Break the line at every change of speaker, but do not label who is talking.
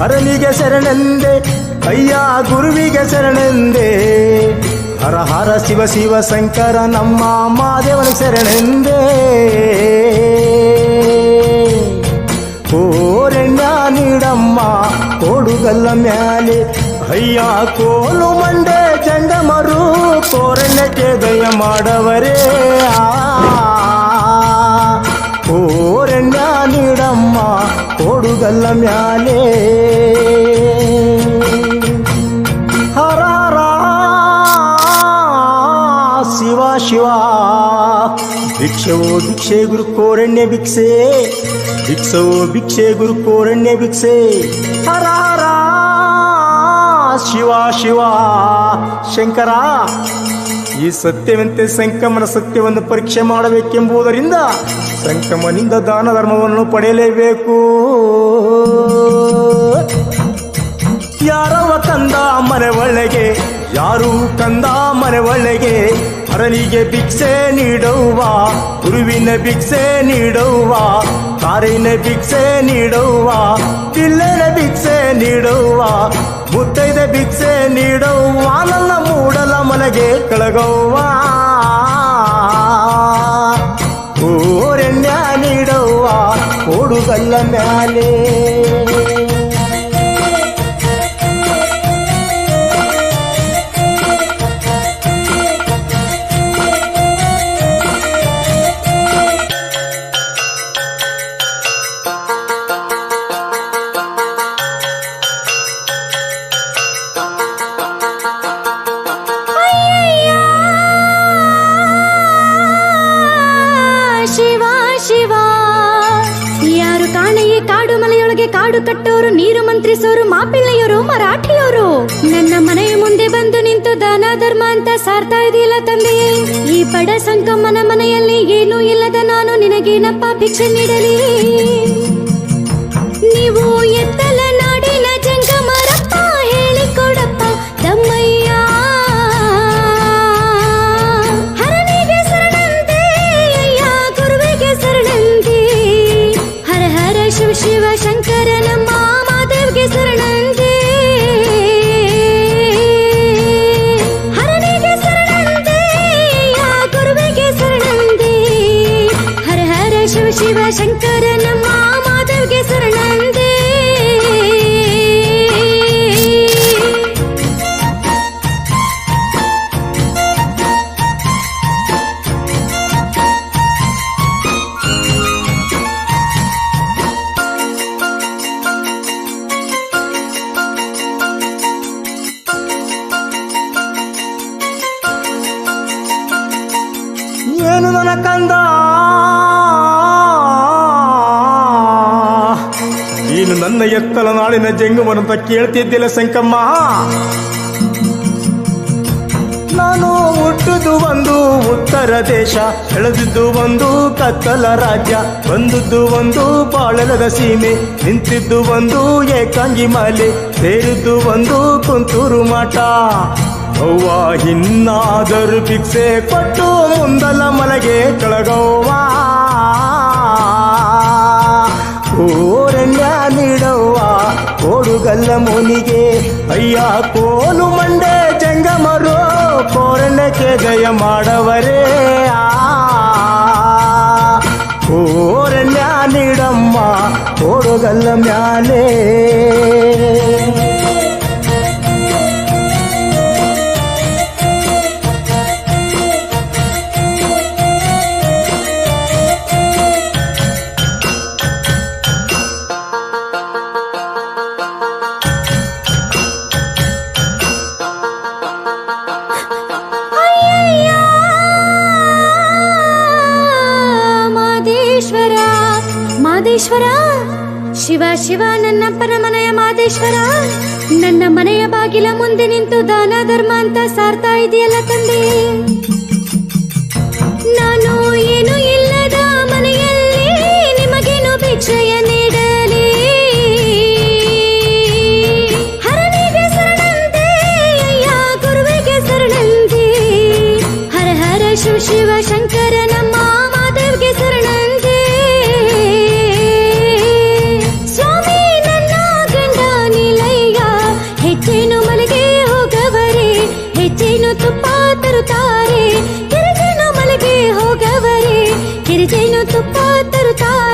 ಹರನಿಗೆ ಶರಣೆಂದೆ ಅಯ್ಯ ಗುರುವಿಗೆ ಶರಣೆಂದೆ. ಹರ ಹರ ಶಿವ ಶಿವ ಶಂಕರ, ನಮ್ಮ ಮಾದೇವನ ಶರಣೆಂದೆ. ಕೋರೆಣ್ಣ ನೀಡಮ್ಮ, ಕೋಡುಗಲ್ಲ ಮ್ಯಾಲೆ. ಅಯ್ಯ, ಕೋಲು ಮಂಡೆ ಚಂಡಮರು ಕೋರೆಣ್ಣಕ್ಕೆ ದಯ ಮಾಡವರೇ. ಕೋರೆಣ್ಣ ನೀಡಮ್ಮ, ಕೋಡುಗಲ್ಲ ಮ್ಯಾಲೆ. ಶಿವ. ಭಿಕ್ಷವೋ ಭಿಕ್ಷೆ ಗುರು ಕೋರಣ್ಯ ಭಿಕ್ಷೆ. ಭಿಕ್ಷವೋ ಭಿಕ್ಷೆ ಗುರು ಕೋರಣ್ಯ ಭಿಕ್ಷೆ. ಹರ ಹರ. ಶಿವ ಶಿವ. ಶಂಕರ, ಈ ಸತ್ಯವಂತೆ ಸಂಕಮನ ಸತ್ಯವನ್ನು ಪರೀಕ್ಷೆ ಮಾಡಬೇಕೆಂಬುದರಿಂದ ಸಂಕಮನಿಂದ ದಾನ ಧರ್ಮವನ್ನು ಪಡೆಯಲೇಬೇಕು. ಯಾರವ ತಂದ ಮನೆ ಒಳಗೆ ಯಾರು ಕಂದ ಮನೆ ಒಳಗೆ ಹರನಿಗೆ ಭಿಕ್ಷೆ ನೀಡುವ ಗುರುವಿನ ಭಿಕ್ಷೆ ನೀಡುವ ಕಾರಿನ ಭಿಕ್ಷೆ ನೀಡುವ ಪಿಲ್ಲನ ಭಿಕ್ಷೆ ನೀಡುವ ಮುತ್ತೈದ ಭಿಕ್ಷೆ ನೀಡುವ ನನ್ನ ಮೂಡಲ ಮಲಗೆ ಕಳಗವ್ವ. ಓರೆಣ್ಯ ನೀಡುವ ಓಡುಗಳ ಮ್ಯಾಲೆ
ಶಿವ. ಯಾರು ಕಾಣೆಯೇ ಕಾಡು ಮಲೆಯೊಳಗೆ ಕಾಡು ಕಟ್ಟೋರು, ನೀರು ಮಂತ್ರಿಸೋರು ಮಾಪಿಳ್ಳೆಯವರು ಮರಾಠಿಯವರು. ನನ್ನ ಮನೆಯ ಮುಂದೆ ಬಂದು ನಿಂತು ದಾನ, ಧರ್ಮ ಅಂತ ಸಾರ್ತಾ ಇದೆಯಲ್ಲ ತಂದೆಯೇ. ಈ ಪಡ ಸಂಕಮ್ಮನ ಮನೆಯಲ್ಲಿ ಏನೂ ಇಲ್ಲದ ನಾನು ನಿನಗೇನಪ್ಪ ಭಿಕ್ಷೆ ನೀಡಲಿ? ನೀವು ಎತ್ತಲ ಶಿವ ಶಿವ ಶಂಕರ ನಮ್ಮ ಮಾದೇವ್ಗೆ ಶರಣಂತೆ
ಏನು ನನ್ನ ಕಂದ ನನ್ನ ಎತ್ತಲ ನಾಳಿನ ಜಂಗಮನಂತ ಕೇಳ್ತಿದ್ದಿಲ್ಲ ಸಂಕಮ್ಮ ನಾನು ಹುಟ್ಟುದು ಒಂದು ಉತ್ತರ ದೇಶ, ಎಳೆದಿದ್ದು ಒಂದು ಕತ್ತಲ ರಾಜ್ಯ, ಬಂದದ್ದು ಒಂದು ಬಾಳಲದ ಸೀಮೆ, ನಿಂತಿದ್ದು ಒಂದು ಏಕಾಂಗಿ ಮಾಲೆ, ಸೇರಿದ್ದು ಒಂದು ಕುಂತೂರು ಮಾಟ ಅವ್ವ, ಇನ್ನಾದರೂ ಭಿಕ್ಷೆ ಕೊಟ್ಟು ಮುಂದಲ ಮಲಗೆ ಕೆಳಗವ್ವ. ಕೋಡುಗಲ್ಲ ಮುನಿಗೆ ಅಯ್ಯ ಕೋಲು ಮಂಡೆ ಜಂಗಮರು ಕೋರಣ್ಯಕ್ಕೆ ಜಯ ಮಾಡವರೇ ಆ ಕೋರಣ್ಯ ನೀಡಮ್ಮ ಕೋಡುಗಲ್ಲ ಮ್ಯಾಲೆ
ಮಾದೇಶ್ವರ ಶಿವ ಶಿವ, ನನ್ನ ಪರಮನಯ ಮಾದೇಶ್ವರ. ನನ್ನ ಮನೆಯ ಬಾಗಿಲ ಮುಂದೆ ನಿಂತು ದಾನ, ಧರ್ಮ ಅಂತ ಸಾರ್ತಾ ಇದೆಯಲ್ಲ ತಂದೆ. ನಾನು ಏನು ಇಲ್ಲದ ಮನೆಯಲ್ಲಿ ನಿಮಗೇನು ಭಿಕ್ಷೆಯ ನೀಡಲಿ? ಹರನಿಗೆ ಶರಣಂತೆ, ಅಯ್ಯ, ಗುರುವಿಗೆ ಶರಣಂತೆ. ಹರ ಹರ ಶಿವ ಶಿವ ಶಂಕರ ನಮ್ಮ ಮಾದೇವ್ಗೆ ಶರಣ విజయను తుప్పా తరుతా.